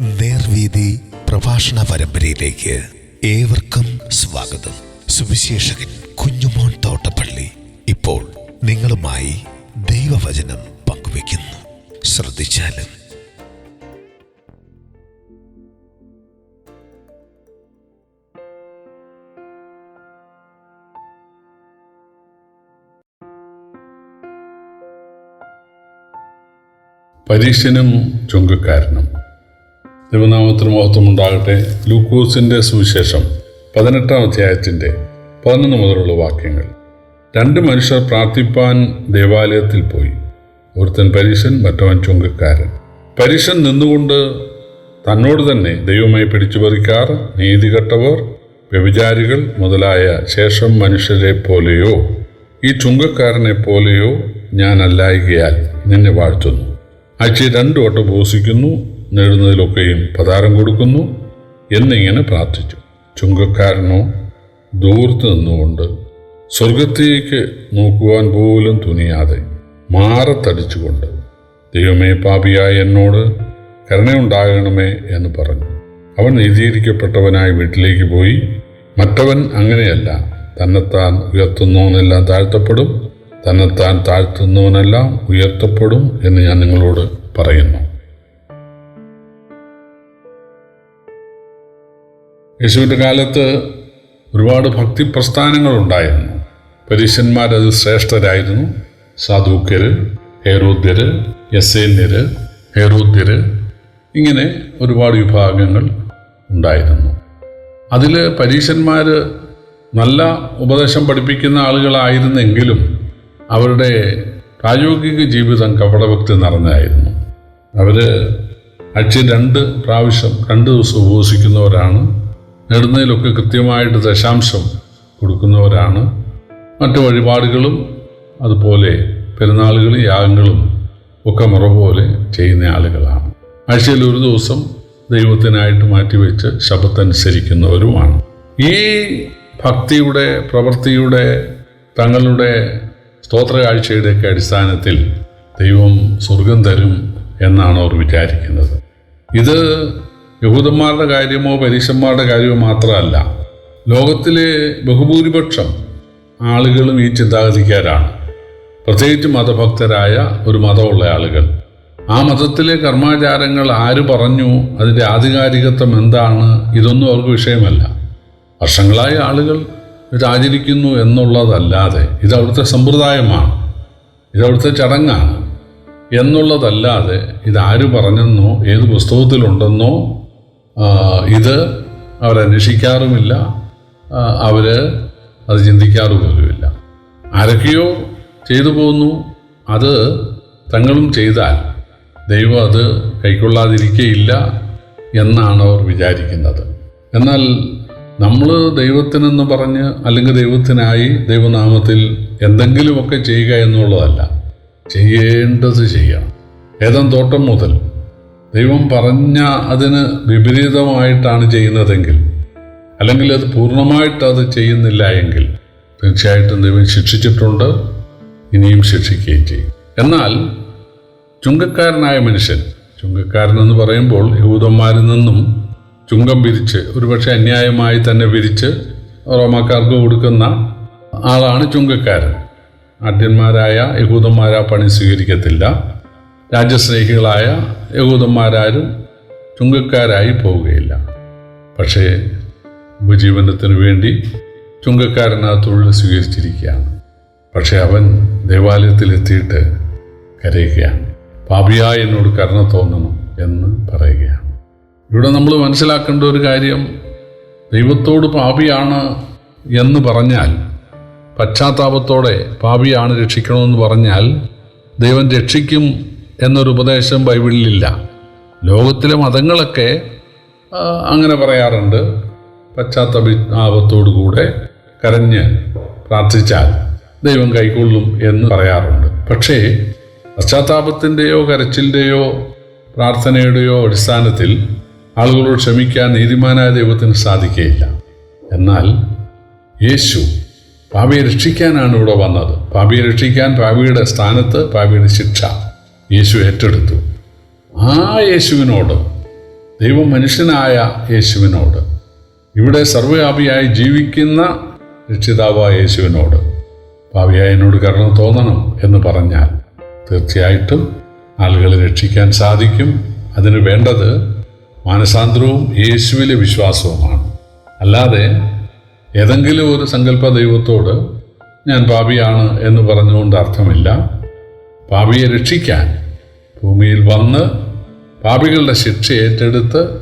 നേർവീതി പ്രഭാഷണ പരമ്പരയിലേക്ക് ഏവർക്കും സ്വാഗതം. സുവിശേഷകൻ കുഞ്ഞുമോൻ തോട്ടപ്പള്ളി ഇപ്പോൾ നിങ്ങളുമായി ദൈവവചനം പങ്കുവയ്ക്കുന്നു. ശ്രദ്ധിച്ചാലും. പരീക്ഷനും ചുങ്കക്കാരനും ദൈവനാമത്തിന് മഹത്വം ഉണ്ടാകട്ടെ ലൂക്കോസിന്റെ സുവിശേഷം പതിനെട്ടാം അധ്യായത്തിന്റെ പതിനൊന്ന് മുതലുള്ള വാക്യങ്ങൾ. രണ്ട് മനുഷ്യർ പ്രാർത്ഥിപ്പാൻ ദേവാലയത്തിൽ പോയി. ഒരുത്തൻ പരീശൻ മറ്റവൻ ചുങ്കക്കാരൻ. പരീശൻ നിന്നുകൊണ്ട് തന്നോട് തന്നെ ദൈവമായി പിടിച്ചു പറിക്കാർ നീതികെട്ടവർ വ്യഭിചാരികൾ മുതലായ ശേഷം മനുഷ്യരെ പോലെയോ ഈ ചുങ്കക്കാരനെ പോലെയോ ഞാൻ അല്ലായികയാൽ നിന്നെ വാഴ്ത്തുന്നു. ആഴ്ചയിൽ രണ്ടു വട്ടം ഉപവസിക്കുന്നു നേടുന്നതിലൊക്കെയും പതാരം കൊടുക്കുന്നു എന്നിങ്ങനെ പ്രാർത്ഥിച്ചു. ചുങ്കക്കാരനോ ദൂരത്ത് നിന്നുകൊണ്ട് സ്വർഗത്തേക്ക് നോക്കുവാൻ പോലും തുനിയാതെ മാറത്തടിച്ചുകൊണ്ട് ദൈവമേ പാപിയായ എന്നോട് കരുണയുണ്ടാകണമേ എന്ന് പറഞ്ഞു. അവൻ നീതീകരിക്കപ്പെട്ടവനായി വീട്ടിലേക്ക് പോയി. മറ്റവൻ അങ്ങനെയല്ല. തന്നെത്താൻ ഉയർത്തുന്നവനെല്ലാം താഴ്ത്തപ്പെടും. തന്നെത്താൻ താഴ്ത്തുന്നവനെല്ലാം ഉയർത്തപ്പെടും എന്ന് ഞാൻ നിങ്ങളോട് പറയുന്നു. യേശുവിന്റെ കാലത്ത് ഒരുപാട് ഭക്തി പ്രസ്ഥാനങ്ങളുണ്ടായിരുന്നു പരീശന്മാരത് ശ്രേഷ്ഠരായിരുന്നു. സാധൂക്യര് ഹേരോദ്യര് യസേന്യര് ഹേരോദ്യര് ഇങ്ങനെ ഒരുപാട് വിഭാഗങ്ങൾ ഉണ്ടായിരുന്നു. അതിൽ പരീശന്മാർ നല്ല ഉപദേശം പഠിപ്പിക്കുന്ന ആളുകളായിരുന്നെങ്കിലും അവരുടെ പ്രായോഗിക ജീവിതം കപടഭക്തി നിറഞ്ഞായിരുന്നു അവർ ആഴ്ച രണ്ട് പ്രാവശ്യം രണ്ട് ദിവസം ഉപവസിക്കുന്നവരാണ്. നേടുന്നതിലൊക്കെ കൃത്യമായിട്ട് ദശാംശം കൊടുക്കുന്നവരാണ്. മറ്റു വഴിപാടുകളും അതുപോലെ പെരുന്നാളുകളും യാഗങ്ങളും ഒക്കെ മുറ പോലെ ചെയ്യുന്ന ആളുകളാണ്. ആഴ്ചയിൽ ഒരു ദിവസം ദൈവത്തിനായിട്ട് മാറ്റിവെച്ച് ശബത്തനുസരിക്കുന്നവരുമാണ് ഈ ഭക്തിയുടെ പ്രവൃത്തിയുടെ തങ്ങളുടെ സ്തോത്ര കാഴ്ചയുടെയൊക്കെ അടിസ്ഥാനത്തിൽ ദൈവം സ്വർഗം തരും എന്നാണ് അവർ വിചാരിക്കുന്നത്. ഇത് യഹൂദന്മാരുടെ കാര്യമോ പരീക്ഷന്മാരുടെ കാര്യമോ മാത്രമല്ല. ലോകത്തിലെ ബഹുഭൂരിപക്ഷം ആളുകളും ഈ ചിന്താഗതിക്കാരാണ്. പ്രത്യേകിച്ച് മതഭക്തരായ ഒരു മതമുള്ള ആളുകൾ. ആ മതത്തിലെ കർമാചാരങ്ങൾ ആര് പറഞ്ഞു? അതിന്റെ ആധികാരികത്വം എന്താണ്? ഇതൊന്നും അവർക്ക് വിഷയമല്ല. വർഷങ്ങളായി ആളുകൾ ഇതാചരിക്കുന്നു എന്നുള്ളതല്ലാതെ ഇത് അവിടുത്തെ സമ്പ്രദായമാണ്. ഇത് അവിടുത്തെ ചടങ്ങാണ്. എന്നുള്ളതല്ലാതെ ഇതാര് പറഞ്ഞെന്നോ ഏത് പുസ്തകത്തിലുണ്ടെന്നോ ഇത് അവരന്വേഷിക്കാറുമില്ല അവർ അത് ചിന്തിക്കാറ് പോലുമില്ല ആരൊക്കെയോ ചെയ്തു പോകുന്നു അത് തങ്ങളും ചെയ്താൽ ദൈവം അത് കൈക്കൊള്ളാതിരിക്കയില്ല എന്നാണ് അവർ വിചാരിക്കുന്നത്. എന്നാൽ നമ്മൾ ദൈവത്തിനെന്ന് പറഞ്ഞ് അല്ലെങ്കിൽ ദൈവത്തിനായി ദൈവനാമത്തിൽ എന്തെങ്കിലുമൊക്കെ ചെയ്യുക എന്നുള്ളതല്ല. ചെയ്യേണ്ടത് ചെയ്യാം ഏതം തോട്ടം മുതൽ ദൈവം പറഞ്ഞ അതിന് വിപരീതമായിട്ടാണ് ചെയ്യുന്നതെങ്കിൽ അല്ലെങ്കിൽ അത് പൂർണമായിട്ട് അത് ചെയ്യുന്നില്ല എങ്കിൽ തീർച്ചയായിട്ടും ദൈവം ശിക്ഷിച്ചിട്ടുണ്ട് ഇനിയും ശിക്ഷിക്കുകയും ചെയ്യും. എന്നാൽ ചുങ്കക്കാരനായ മനുഷ്യൻ ചുങ്കക്കാരൻ എന്ന് പറയുമ്പോൾ യഹൂദന്മാരിൽ നിന്നും ചുങ്കം പിരിച്ച് ഒരുപക്ഷെ അന്യായമായി തന്നെ പിരിച്ച് റോമാക്കാർക്ക് കൊടുക്കുന്ന ആളാണ് ചുങ്കക്കാരൻ. ആദ്യന്മാരായ യഹൂദന്മാരാ പണി സ്വീകരിക്കത്തില്ല. രാജ്യസ്നേഹികളായ യഹൂദന്മാരാരും ചുങ്കക്കാരായി പോവുകയില്ല. പക്ഷേ ഉപജീവനത്തിന് വേണ്ടി ചുങ്കക്കാരൻ ആ സ്വീകരിച്ചിരിക്കുകയാണ്. പക്ഷെ അവൻ ദേവാലയത്തിലെത്തിയിട്ട് കരയുകയാണ്. പാപിയായി എന്നോട് കരുണ തോന്നണം എന്ന് പറയുകയാണ്. ഇവിടെ നമ്മൾ മനസ്സിലാക്കേണ്ട ഒരു കാര്യം ദൈവത്തോട് പാപിയാണ് എന്ന് പറഞ്ഞാൽ പശ്ചാത്താപത്തോടെ പാപിയാണ് രക്ഷിക്കണമെന്ന് പറഞ്ഞാൽ ദൈവം രക്ഷിക്കും എന്നൊരു ഉപദേശം ബൈബിളിലില്ല. ലോകത്തിലെ മതങ്ങളൊക്കെ അങ്ങനെ പറയാറുണ്ട്. പശ്ചാത്തപിതാപത്തോടു കൂടെ കരഞ്ഞ് പ്രാർത്ഥിച്ചാൽ ദൈവം കൈക്കൊള്ളും എന്ന് പറയാറുണ്ട്. പക്ഷേ പശ്ചാത്താപത്തിന്റെയോ കരച്ചിലിന്റെയോ പ്രാർത്ഥനയുടെയോ അടിസ്ഥാനത്തിൽ ആളുകളോട് ക്ഷമിക്കാൻ നീതിമാനായ ദൈവത്തിന് സാധിക്കുകയില്ല. എന്നാൽ യേശു പാപിയെ രക്ഷിക്കാനാണ് ഇവിടെ വന്നത്. പാപിയെ രക്ഷിക്കാൻ പാപിയുടെ സ്ഥാനത്ത് പാപിയുടെ ശിക്ഷ. യേശു ഏറ്റെടുത്തു. ആ യേശുവിനോട് ദൈവം മനുഷ്യനായ യേശുവിനോട് ഇവിടെ സർവവ്യാപിയായി ജീവിക്കുന്ന രക്ഷിതാവായ യേശുവിനോട് ഭാവിയായ എന്നോട് കരുണ തോന്നണം എന്ന് പറഞ്ഞാൽ തീർച്ചയായിട്ടും ആളുകളെ രക്ഷിക്കാൻ സാധിക്കും. അതിന് വേണ്ടത് മാനസാന്തരവും യേശുവിലെ വിശ്വാസവുമാണ്. അല്ലാതെ ഏതെങ്കിലും ഒരു സങ്കല്പ ദൈവത്തോട് ഞാൻ പാപിയാണ് എന്ന് പറഞ്ഞുകൊണ്ട് അർത്ഥമില്ല. പാപിയെ രക്ഷിക്കാൻ ഭൂമിയിൽ വന്ന് പാപികളുടെ ശിക്ഷ ഏറ്റെടുത്ത്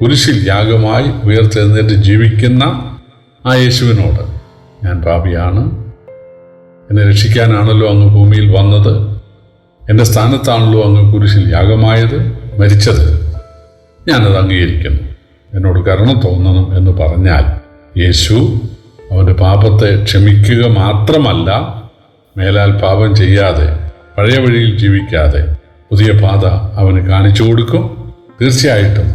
കുരിശിൽ യാഗമായി ഉയർത്തെഴുന്നേറ്റ് ജീവിക്കുന്ന ആ യേശുവിനോട് ഞാൻ പാപിയാണ്. എന്നെ രക്ഷിക്കാനാണല്ലോ അങ്ങ് ഭൂമിയിൽ വന്നത്. എന്റെ സ്ഥാനത്താണല്ലോ അങ്ങ് കുരിശിൽ യാഗമായത് മരിച്ചത്. ഞാനത് അംഗീകരിക്കുന്നു. എന്നോട് കരുണ തോന്നണം എന്ന് പറഞ്ഞാൽ യേശു അവന്റെ പാപത്തെ ക്ഷമിക്കുക മാത്രമല്ല മേലാൽ പാപം ചെയ്യാതെ പഴയ വഴിയിൽ ജീവിക്കാതെ പുതിയ പാത അവന് കാണിച്ചു കൊടുക്കും. തീർച്ചയായിട്ടും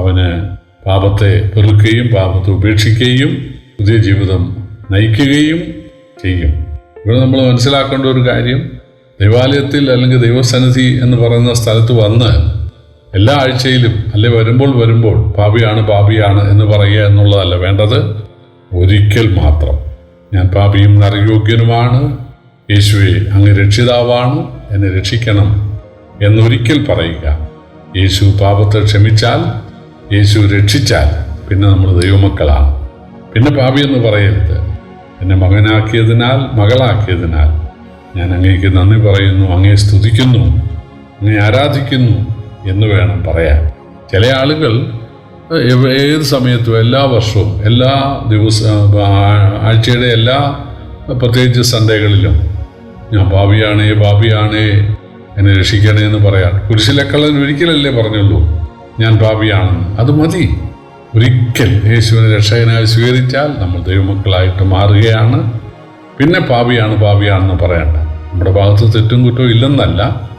അവന് പാപത്തെ പെറുക്കുകയും പാപത്തെ ഉപേക്ഷിക്കുകയും പുതിയ ജീവിതം നയിക്കുകയും ചെയ്യും. ഇവിടെ നമ്മൾ മനസ്സിലാക്കേണ്ട ഒരു കാര്യം ദൈവാലയത്തിൽ അല്ലെങ്കിൽ ദൈവസന്നിധി എന്ന് പറയുന്ന സ്ഥലത്ത് വന്ന് എല്ലാ ആഴ്ചയിലും അല്ലെ വരുമ്പോൾ വരുമ്പോൾ പാപിയാണ് പാപിയാണ് എന്ന് പറയുക എന്നുള്ളതല്ല വേണ്ടത്. ഒരിക്കൽ മാത്രം. ഞാൻ പാപിയും നരയോഗ്യനുമാണ് യേശുവെ അങ്ങ് രക്ഷിതാവാണ്. എന്നെ രക്ഷിക്കണം എന്നൊരിക്കൽ പറയുക. യേശു പാപത്തെ ക്ഷമിച്ചാൽ യേശു രക്ഷിച്ചാൽ പിന്നെ നമ്മൾ ദൈവമക്കളാണ്. പിന്നെ പാപി എന്ന് പറയരുത്. എന്നെ മകനാക്കിയതിനാൽ മകളാക്കിയതിനാൽ ഞാൻ അങ്ങേക്ക് നന്ദി പറയുന്നു അങ്ങേ സ്തുതിക്കുന്നു അങ്ങേ ആരാധിക്കുന്നു എന്ന് വേണം പറയാൻ. ചില ആളുകൾ ഏത് സമയത്തും എല്ലാ വർഷവും എല്ലാ ദിവസ ആഴ്ചയുടെ എല്ലാ പ്രത്യേകിച്ച് സൺഡേകളിലും ഞാൻ പാപിയാണേ പാപിയാണേ എന്നെ രക്ഷിക്കണേ എന്ന് പറയാൻ. കുരിശിലക്കള്ളൻ ഒരിക്കലല്ലേ പറഞ്ഞുള്ളൂ ഞാൻ പാപിയാണെന്ന് അത് മതി. ഒരിക്കൽ യേശുവിനെ രക്ഷകനായി സ്വീകരിച്ചാൽ നമ്മൾ ദൈവമക്കളായിട്ട് മാറുകയാണ്. പിന്നെ പാപിയാണ് പാപിയാണെന്ന് പറയണ്ട. നമ്മുടെ ഭാഗത്ത് തെറ്റും കുറ്റവും ഇല്ലെന്നല്ല.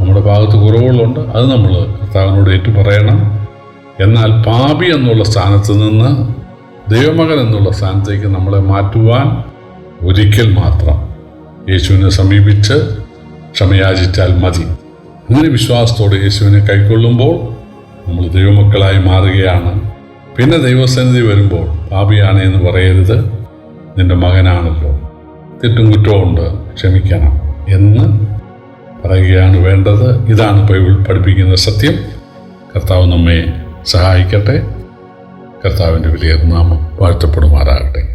നമ്മുടെ ഭാഗത്ത് കുറവുകളുണ്ട്. അത് നമ്മൾ കർത്താവിനോട് ഏറ്റു പറയണം എന്നാൽ പാപി എന്നുള്ള സ്ഥാനത്ത് നിന്ന് ദൈവമകൻ എന്നുള്ള സ്ഥാനത്തേക്ക് നമ്മളെ മാറ്റുവാൻ ഒരിക്കൽ മാത്രം യേശുവിനെ സമീപിച്ച് ക്ഷമയാചിച്ചാൽ മതി. അങ്ങനെ വിശ്വാസത്തോടെ യേശുവിനെ കൈക്കൊള്ളുമ്പോൾ നമ്മൾ ദൈവമക്കളായി മാറുകയാണ്. പിന്നെ ദൈവസന്നിധി വരുമ്പോൾ പാപിയാണ് എന്ന് പറയരുത്. നിന്റെ മകനാണല്ലോ. തെറ്റും കുറ്റവും ഉണ്ട്. ക്ഷമിക്കണം എന്ന് പറയുകയാണ് വേണ്ടത്. ഇതാണ് ബൈബിൾ പഠിപ്പിക്കുന്ന സത്യം. കർത്താവ് നമ്മെ സഹായിക്കട്ടെ. കർത്താവിന്റെ വലിയ നാമം വാഴ്ത്തപ്പെടുമാറാകട്ടെ.